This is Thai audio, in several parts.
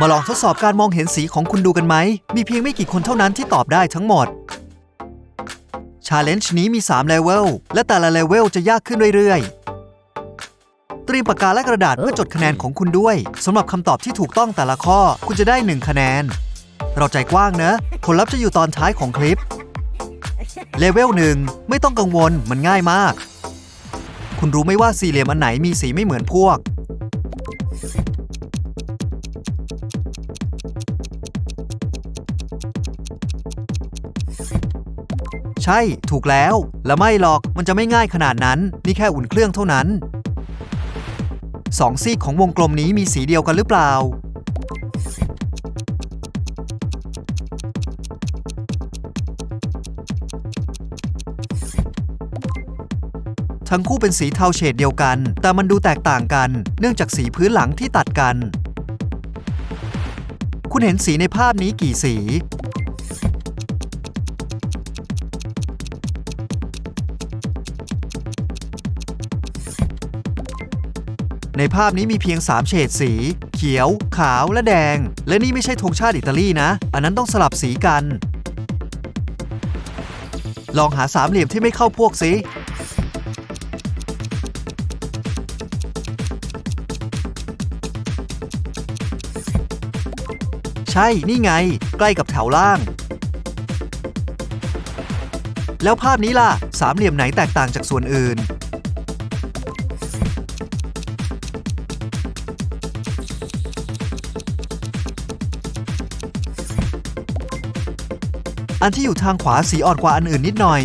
มาลองทดสอบการมองเห็นสีของคุณดูกันไหม มีเพียงไม่กี่คนเท่านั้นที่ตอบได้ทั้งหมด ชาเลนจ์นี้มี 3 เลเวล และแต่ละเลเวลจะยากขึ้นเรื่อยๆ เตรียมปากกาและกระดาษเพื่อจดคะแนนของคุณด้วย สำหรับคำตอบที่ถูกต้องแต่ละข้อ คุณจะได้ 1 คะแนน เราใจกว้างนะ ผลลัพธ์จะอยู่ตอนท้ายของคลิป เลเวลหนึ่งไม่ต้องกังวล มันง่ายมาก คุณรู้ไหมว่าสี่เหลี่ยมอันไหนมีสีไม่เหมือนพวก ช่ ถูกแล้ว และไม่หรอกมันจะไม่ง่ายขนาดนั้น นี่แค่อุ่นเครื่องเท่านั้นสองซีกของวงกลมนี้มีสีเดียวกันหรือเปล่า ทั้งคู่เป็นสีเทาเฉดเดียวกัน แต่มันดูแตกต่างกัน เนื่องจากสีพื้นหลังที่ตัดกัน คุณเห็นสีในภาพนี้กี่สี ในภาพนี้มีเพียง 3 เฉดสี เขียว ขาวและแดง และนี่ไม่ใช่ธงชาติอิตาลีนะ อันนั้นต้องสลับสีกัน ลองหาสามเหลี่ยมที่ไม่เข้าพวกสิใช่ นี่ไง ใกล้กับแถวล่าง แล้วภาพนี้ล่ะ สามเหลี่ยมไหนแตกต่างจากส่วนอื่น อันที่อยู่ทางขวาสีอ่อนกว่าอันอื่นนิดหน่อย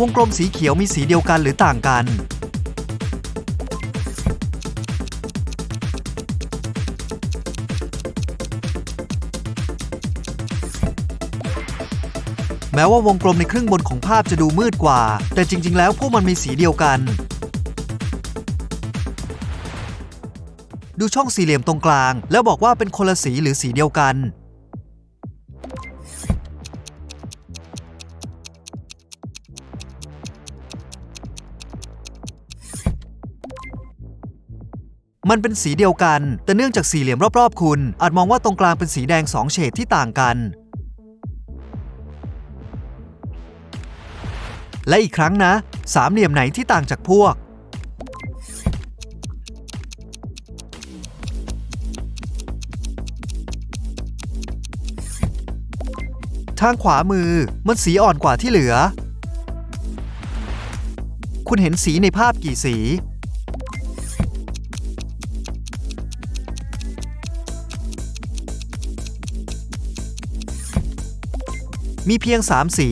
วงกลมสีเขียวมีสีเดียวกันหรือต่างกัน แม้ว่าวงกลมในครึ่งบนของภาพจะดูมืดกว่า แต่จริง ๆ แล้วพวกมันมีสีเดียวกัน ดูช่องสี่เหลี่ยมตรงกลาง แล้วบอกว่าเป็นคนละสีหรือสีเดียวกัน มันเป็นสีเดียวกัน แต่เนื่องจากสี่เหลี่ยมรอบๆ คุณ อาจมองว่าตรงกลางเป็นสีแดงสองเฉดที่ต่างกัน และอีกครั้งนะ สามเหลี่ยมไหนที่ต่างจากพวก ทางขวามือมันสีอ่อนกว่าที่เหลือ คุณเห็นสีในภาพกี่สี มีเพียง 3 สี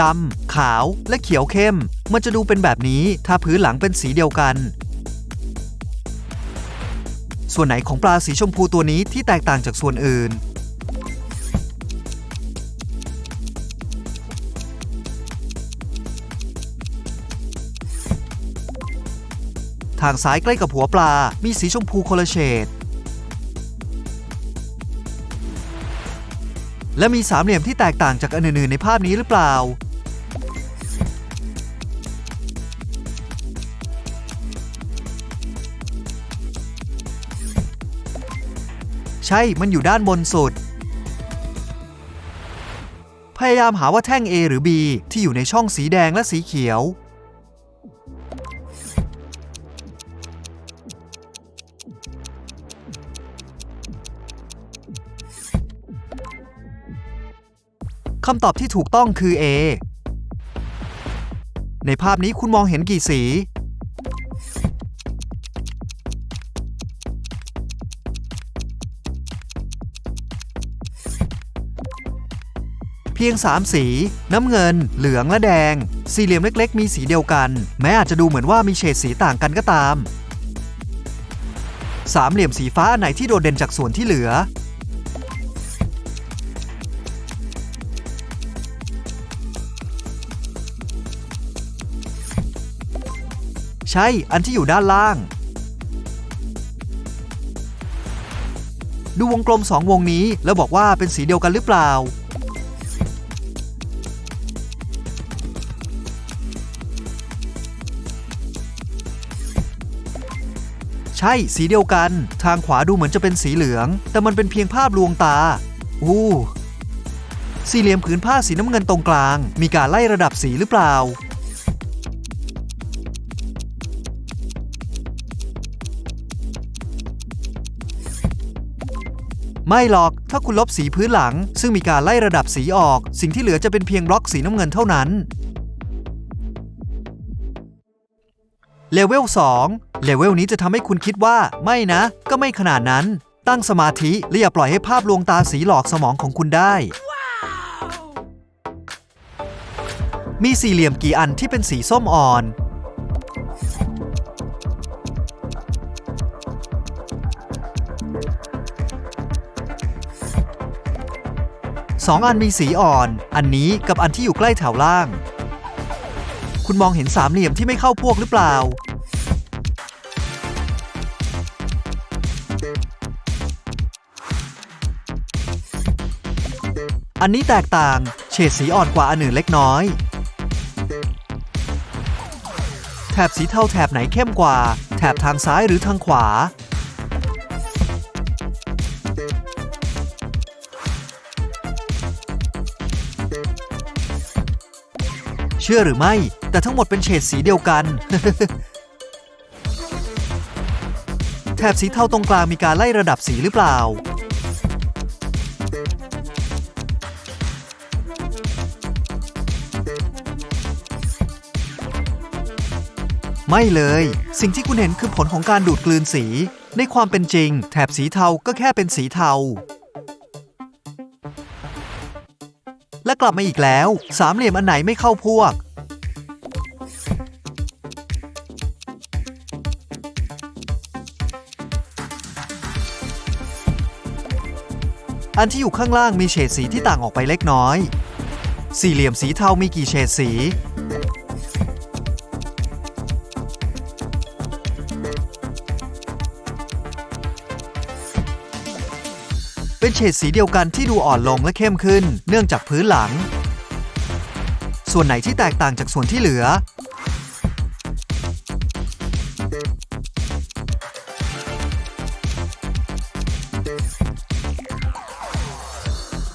ดำ ขาวและเขียวเข้ม มันจะดูเป็นแบบนี้ถ้าพื้นหลังเป็นสีเดียวกัน ส่วนไหนของปลาสีชมพูตัวนี้ที่แตกต่างจากส่วนอื่น ทางซ้ายใกล้กับหัวปลา มีสีชมพูคนละเฉด และมีสามเหลี่ยมที่แตกต่างจากอันอื่นๆในภาพนี้หรือเปล่า ใช่มันอยู่ด้านบนสุด พยายามหาว่าแท่ง A หรือ B ที่อยู่ในช่องสีแดงและสีเขียว คำตอบที่ถูกต้องคือ A ในภาพนี้คุณมองเห็นกี่สี เพียง 3 สี น้ำเงิน เหลืองและแดง สี่เหลี่ยมเล็ก ๆ มีสีเดียวกัน แม้อาจจะดูเหมือนว่ามีเฉดสีต่างกันก็ตาม สามเหลี่ยมสีฟ้าอันไหนที่โดดเด่นจากส่วนที่เหลือ ช่ อันที่อยู่ด้านล่าง ดูวงกลมสองวงนี้แล้วบอกว่าเป็นสีเดียวกันหรือเปล่าใช่ช่สีเดียวกัน ทางขวาดูเหมือนจะเป็นสีเหลือง แต่มันเป็นเพียงภาพลวงตา อู้สี่เหลี่ยมผืนผ้าสีน้ำเงินตรงกลาง มีการไล่ระดับสีหรือเปล่า ไม่หรอก ถ้าคุณลบสีพื้นหลัง ซึ่งมีการไล่ระดับสีออก สิ่งที่เหลือจะเป็นเพียงบล็อกสีน้ำเงินเท่านั้นเลเวล2เลเวลนี้จะทำให้คุณคิดว่าไม่นะ ก็ไม่ขนาดนั้น ตั้งสมาธิและอย่าปล่อยให้ภาพลวงตาสีหลอกสมองของคุณได้ มีสี่เหลี่ยมกี่อันที่เป็นสีส้มอ่อน สองอันมีสีอ่อน อันนี้กับอันที่อยู่ใกล้แถวล่าง คุณมองเห็นสามเหลี่ยมที่ไม่เข้าพวกหรือเปล่า อันนี้แตกต่าง เฉดสีอ่อนกว่าอันอื่นเล็กน้อย แถบสีเทาแถบไหนเข้มกว่า แถบทางซ้ายหรือทางขวา เชื่อหรือไม่ แต่ทั้งหมดเป็นเฉดสีเดียวกัน แถบสีเทาตรงกลางมีการไล่ระดับสีหรือเปล่า ไม่เลย สิ่งที่คุณเห็นคือผลของการดูดกลืนสี ในความเป็นจริง แถบสีเทาก็แค่เป็นสีเทา กลับมาอีกแล้ว สามเหลี่ยมอันไหนไม่เข้าพวก อันที่อยู่ข้างล่างมีเฉดสีที่ต่างออกไปเล็กน้อย สี่เหลี่ยมสีเทามีกี่เฉดสี เฉดสีเดียวกันที่ดูอ่อนลงและเข้มขึ้น เนื่องจากพื้นหลัง ส่วนไหนที่แตกต่างจากส่วนที่เหลือ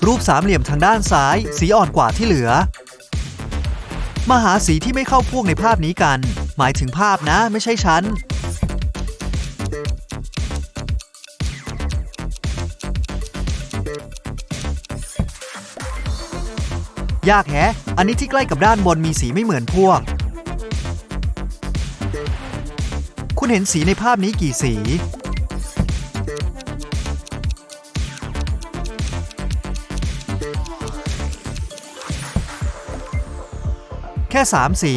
รูปสามเหลี่ยมทางด้านซ้าย สีอ่อนกว่าที่เหลือ มาหาสีที่ไม่เข้าพวกในภาพนี้กัน หมายถึงภาพนะไม่ใช่ฉัน ยากแฮะ อันนี้ที่ใกล้กับด้านบนมีสีไม่เหมือนพวก คุณเห็นสีในภาพนี้กี่สี แค่3สี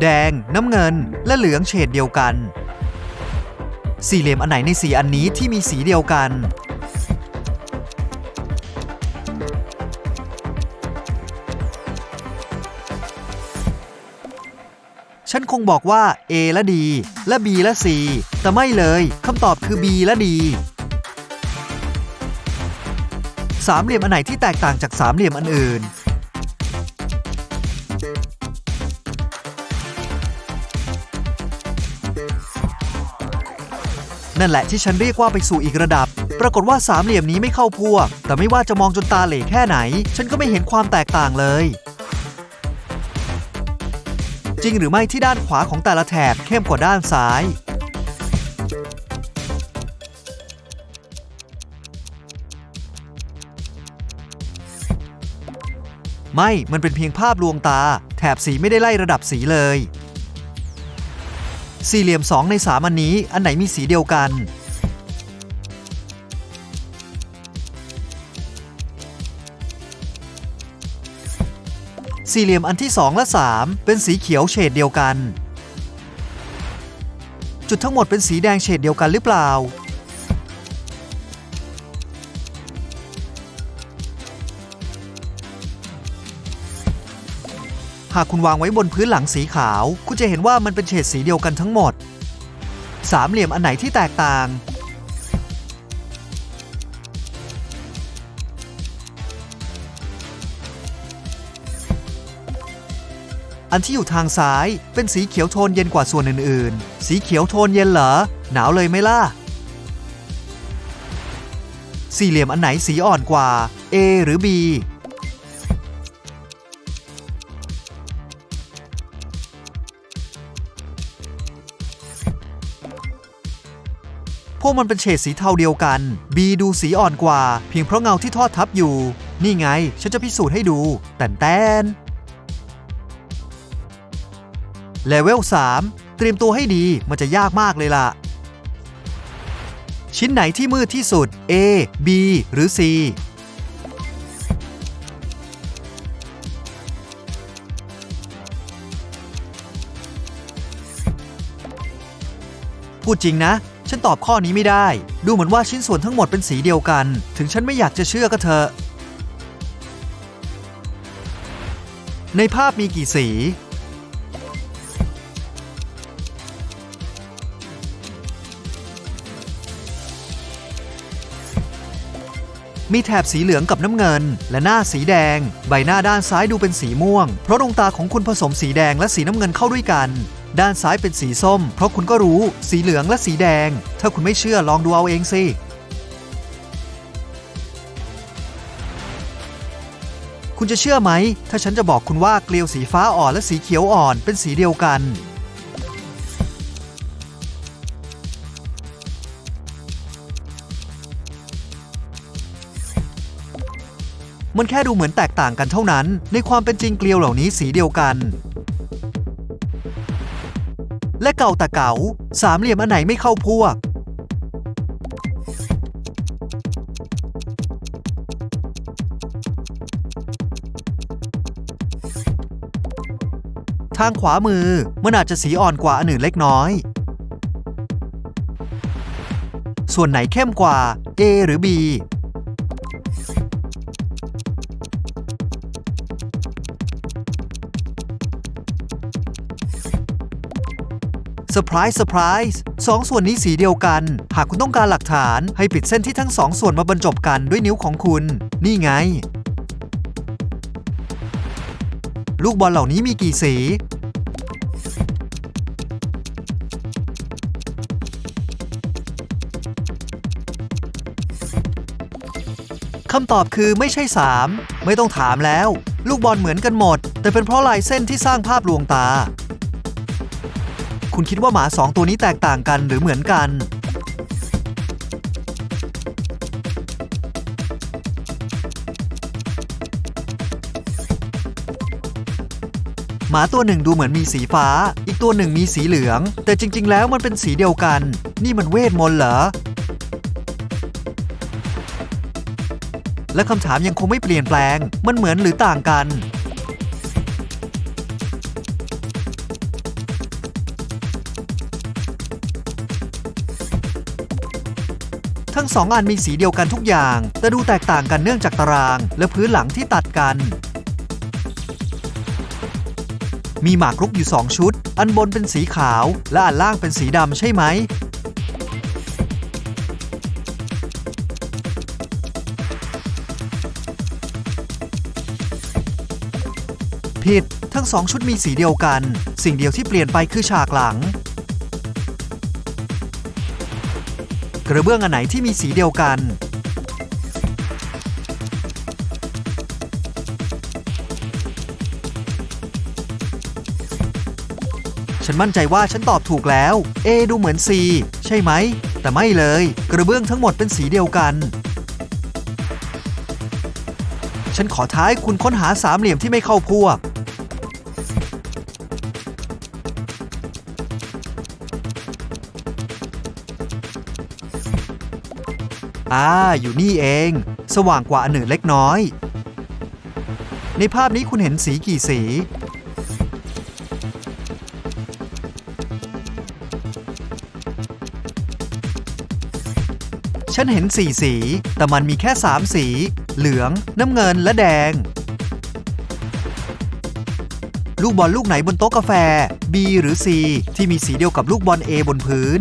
แดง น้ำเงิน และเหลืองเฉดเดียวกัน สี่เหลี่ยมอันไหนในสีอันนี้ที่มีสีเดียวกัน ฉันคงบอกว่า A และ D และ B และ C แต่ไม่เลยคำตอบคือ B และ D สามเหลี่ยมอันไหนที่แตกต่างจากสามเหลี่ยมอันอื่น นั่นแหละที่ฉันเรียกว่าไปสู่อีกระดับ ปรากฏว่าสามเหลี่ยมนี้ไม่เข้าพวก แต่ไม่ว่าจะมองจนตาเหล่แค่ไหน ฉันก็ไม่เห็นความแตกต่างเลย จริงหรือไม่ที่ด้านขวาของแต่ละแถบเข้มกว่าด้านซ้าย ไม่ มันเป็นเพียงภาพลวงตา แถบสีไม่ได้ไล่ระดับสีเลย สี่เหลี่ยม 2 ใน3อันนี้ อันไหนมีสีเดียวกัน สี่เหลี่ยมอันที่ 2 และ 3 เป็นสีเขียวเฉดเดียวกัน จุดทั้งหมดเป็นสีแดงเฉดเดียวกันหรือเปล่า หากคุณวางไว้บนพื้นหลังสีขาว คุณจะเห็นว่ามันเป็นเฉดสีเดียวกันทั้งหมด สามเหลี่ยมอันไหนที่แตกต่าง อันที่อยู่ทางซ้ายเป็นสีเขียวโทนเย็นกว่าส่วนอื่นๆ สีเขียวโทนเย็นเหรอ หนาวเลยไหมล่ะ สี่เหลี่ยมอันไหนสีอ่อนกว่า A หรือ B พวกมันเป็นเฉดสีเทาเดียวกัน B ดูสีอ่อนกว่า เพียงเพราะเงาที่ทอดทับอยู่ นี่ไง ฉันจะพิสูจน์ให้ดู แต่นแตน เลเวล 3 เตรียมตัวให้ดีมันจะยากมากเลยล่ะ ชิ้นไหนที่มืดที่สุด A B หรือ C พูดจริงนะ ฉันตอบข้อนี้ไม่ได้ ดูเหมือนว่าชิ้นส่วนทั้งหมดเป็นสีเดียวกัน ถึงฉันไม่อยากจะเชื่อก็เถอะ ในภาพมีกี่สี มีแถบสีเหลืองกับน้ำเงิน และหน้าสีแดง ใบหน้าด้านซ้ายดูเป็นสีม่วง เพราะดวงตาของคุณผสมสีแดงและสีน้ำเงินเข้าด้วยกัน ด้านซ้ายเป็นสีส้ม เพราะคุณก็รู้ สีเหลืองและสีแดง ถ้าคุณไม่เชื่อลองดูเอาเองสิคุณจะเชื่อไหม ถ้าฉันจะบอกคุณว่าเกลียวสีฟ้าอ่อนและสีเขียวอ่อนเป็นสีเดียวกัน มันแค่ดูเหมือนแตกต่างกันเท่านั้น ในความเป็นจริงเกลียวเหล่านี้สีเดียวกัน และเก่าแต่เก่าสามเหลี่ยมอันไหนไม่เข้าพวก ทางขวามือมันอาจจะสีอ่อนกว่าอันอื่นเล็กน้อย ส่วนไหนเข้มกว่า A หรือ B เซอร์ไพรส์เซอร์ไพรส์สองส่วนนี้สีเดียวกัน หากคุณต้องการหลักฐานให้ปิดเส้นที่ทั้งสองส่วนมาบรรจบกันด้วยนิ้วของคุณ นี่ไง ลูกบอลเหล่านี้มีกี่สี คำตอบคือไม่ใช่ 3 ไม่ต้องถามแล้ว ลูกบอลเหมือนกันหมด แต่เป็นเพราะลายเส้นที่สร้างภาพลวงตา คุณคิดว่าหมาสองตัวนี้แตกต่างกันหรือเหมือนกัน หมาตัวหนึ่งดูเหมือนมีสีฟ้า อีกตัวหนึ่งมีสีเหลือง แต่จริง ๆ แล้วมันเป็นสีเดียวกัน นี่มันเวทมนต์เหรอ และคำถามยังคงไม่เปลี่ยนแปลง มันเหมือนหรือต่างกัน สองอันมีสีเดียวกันทุกอย่าง แต่ดูแตกต่างกันเนื่องจากตาราง และพื้นหลังที่ตัดกัน มีหมากรุกอยู่ 2 ชุด อันบนเป็นสีขาว และอันล่างเป็นสีดำใช่ไหม ผิดทั้งสองชุดมีสีเดียวกัน สิ่งเดียวที่เปลี่ยนไปคือฉากหลัง กระเบื้องอันไหนที่มีสีเดียวกัน ฉันมั่นใจว่าฉันตอบถูกแล้ว A ดูเหมือน C ใช่ไหม แต่ไม่เลย กระเบื้องทั้งหมดเป็นสีเดียวกัน ฉันขอท้ายคุณค้นหาสามเหลี่ยมที่ไม่เข้าพวก อ่า อยู่นี่เอง สว่างกว่าอันอื่นเล็กน้อย ในภาพนี้คุณเห็นสีกี่สี ฉันเห็นสี่สี แต่มันมีแค่สามสี เหลือง น้ำเงิน และแดง ลูกบอลลูกไหนบนโต๊ะกาแฟ B หรือ C ที่มีสีเดียวกับลูกบอล A บนพื้น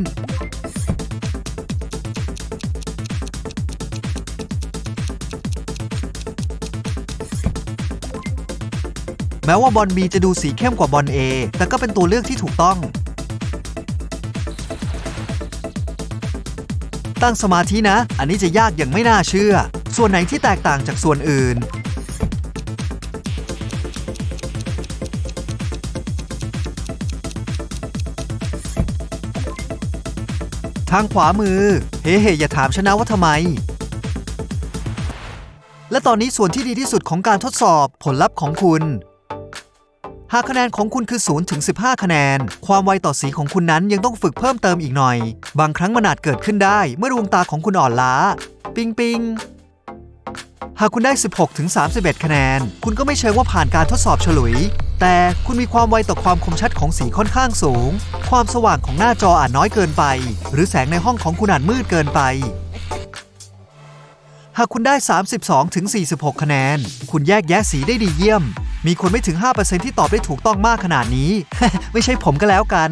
ม้ว่าบอล B จะดูสีเข้มกว่าบอล A แต่ก็เป็นตัวเลือกที่ถูกต้อง ตั้งสมาธินะ อันนี้จะยากอย่างไม่น่าเชื่อ ส่วนไหนที่แตกต่างจากส่วนอื่น ทางขวามือ เฮ้เฮอย่าถามฉันนะว่าทำไมและตอนนี้ส่วนที่ดีที่สุดของการทดสอบผลลัพธ์ของคุณ หากคะแนนของคุณคือ 0 ถึง 15 คะแนน ความไวต่อสีของคุณนั้นยังต้องฝึกเพิ่มเติมอีกหน่อย บางครั้งมันอาจเกิดขึ้นได้เมื่อดวงตาของคุณอ่อนล้า ปิงปิงหากคุณได้ 16 ถึง 31 คะแนน คุณก็ไม่เชิงว่าผ่านการทดสอบฉลุย แต่คุณมีความไวต่อความคมชัดของสีค่อนข้างสูง ความสว่างของหน้าจออาจน้อยเกินไป หรือแสงในห้องของคุณอาจมืดเกินไป หากคุณได้ 32 ถึง 46 คะแนน คุณแยกแยะสีได้ดีเยี่ยม มีคนไม่ถึง 5%ที่ตอบได้ถูกต้องมากขนาดนี้ ไม่ใช่ผมก็แล้วกัน